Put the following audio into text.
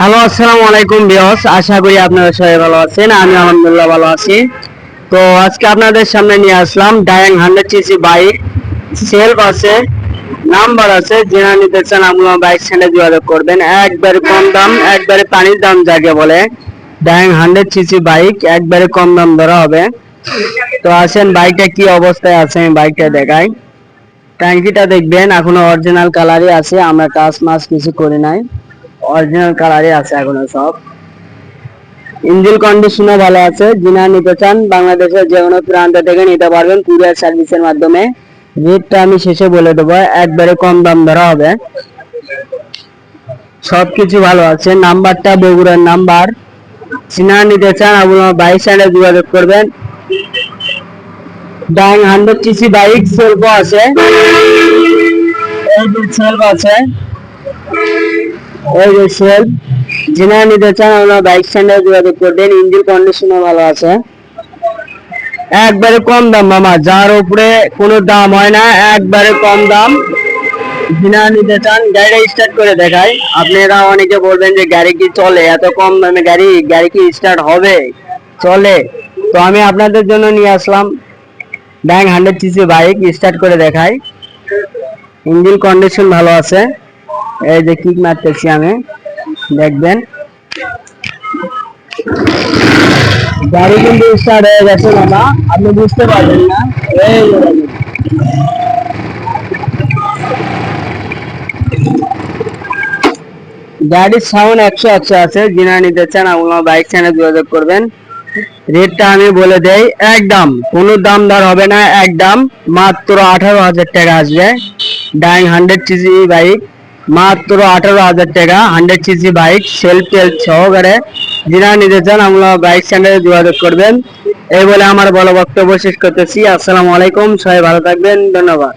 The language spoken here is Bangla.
হ্যালো, আসসালামু আলাইকুম বিয়স আশা করি আপনারা সবাই ভালো আছেন, আমি আলহামদুলিল্লাহ ভালো আছি। তো আজকে আপনাদের সামনে নিয়ে আসলাম Dayang hundred CC bike self আছে নাম্বার আছে যেটা নিতে চান আপনারা বাইক সেন্টারে যোগাযোগ করবেন। একবারে কম দাম, একবারে পানির দাম যাকে বলে ডায়াং হান্ড্রেড সিসি বাইক একবারে কম দাম ধরা হবে। তো আসেন বাইকটা কি অবস্থায় আছে আমি বাইকটা দেখাই। ট্যাঙ্কিটা দেখবেন, এখনও অরিজিনাল কালারই আছে, আমরা কাজ মাস কিছু করি নাই। অরিজিনাল কালারই আছে এখনও সব। ইঞ্জিন কন্ডিশনও ভালো আছে। যিনা নিতে চান বাংলাদেশের যে কোনো প্রান্ত থেকে নিতে পারবেন কুরিয়ার সার্ভিসের মাধ্যমে। রেটটা আমি শেষে বলে দেবো, একবারে কম দাম ধরা হবে। সবকিছু ভালো আছে। নাম্বারটা বগুড়ার নাম্বার। চিনা নিতে চান আপনার বাইক সাইডে যোগাযোগ করবেন। Dayang hundred CC bike self আছে। সেলফ আছে। এই যে নিতে চান আপনার বাইক স্ট্যান্ডে যোগাযোগ করবেন, ইঞ্জিন কন্ডিশনও ভালো আছে। একবারে কম দাম মামা, যার উপরে কোনো দাম হয় না, একবারে কম দাম। যিনি নিতে চান, গাড়িটা স্টার্ট করে দেখাই। আপনারা অনেকে বলবেন যে গাড়ি কি চলে? এত কম দামে গাড়ি গাড়ি কি স্টার্ট হবে? চলে। তো আমি আপনাদের জন্য নিয়ে আসলাম। Bang hundred CC bike start করে দেখাই। ইঞ্জিন কন্ডিশন ভালো আছে। এই যে কিক মারতেছি আমি, দেখবেন। গাড়ি কিন্তু স্টার্ট হয়ে গেছে মামা আপনি বুঝতে পারবেন না। এই গাড়ির সাউন্ড একশো একশো আছে যিনি নিতে চান আপনার বাইক চ্যানেল যোগাযোগ করবেন। রেটটা আমি বলে দেই, একদম, কোনো দাম দর হবে না, একদম, মাত্র আঠারো হাজার টাকা আসবে। ডাইং হান্ড্রেড সিসি বাইক মাত্র আঠারো হাজার টাকা হান্ড্রেড সিসি বাইক সেলফ টেল সহকারে যিনি নিতে চান, আমরা বাইক স্ট্যান্ডার্ডে যোগাযোগ করবেন। এই বলে আমার বড় বক্তব্য শেষ করতেছি। আসসালামু আলাইকুম, সবাই ভালো থাকবেন, ধন্যবাদ।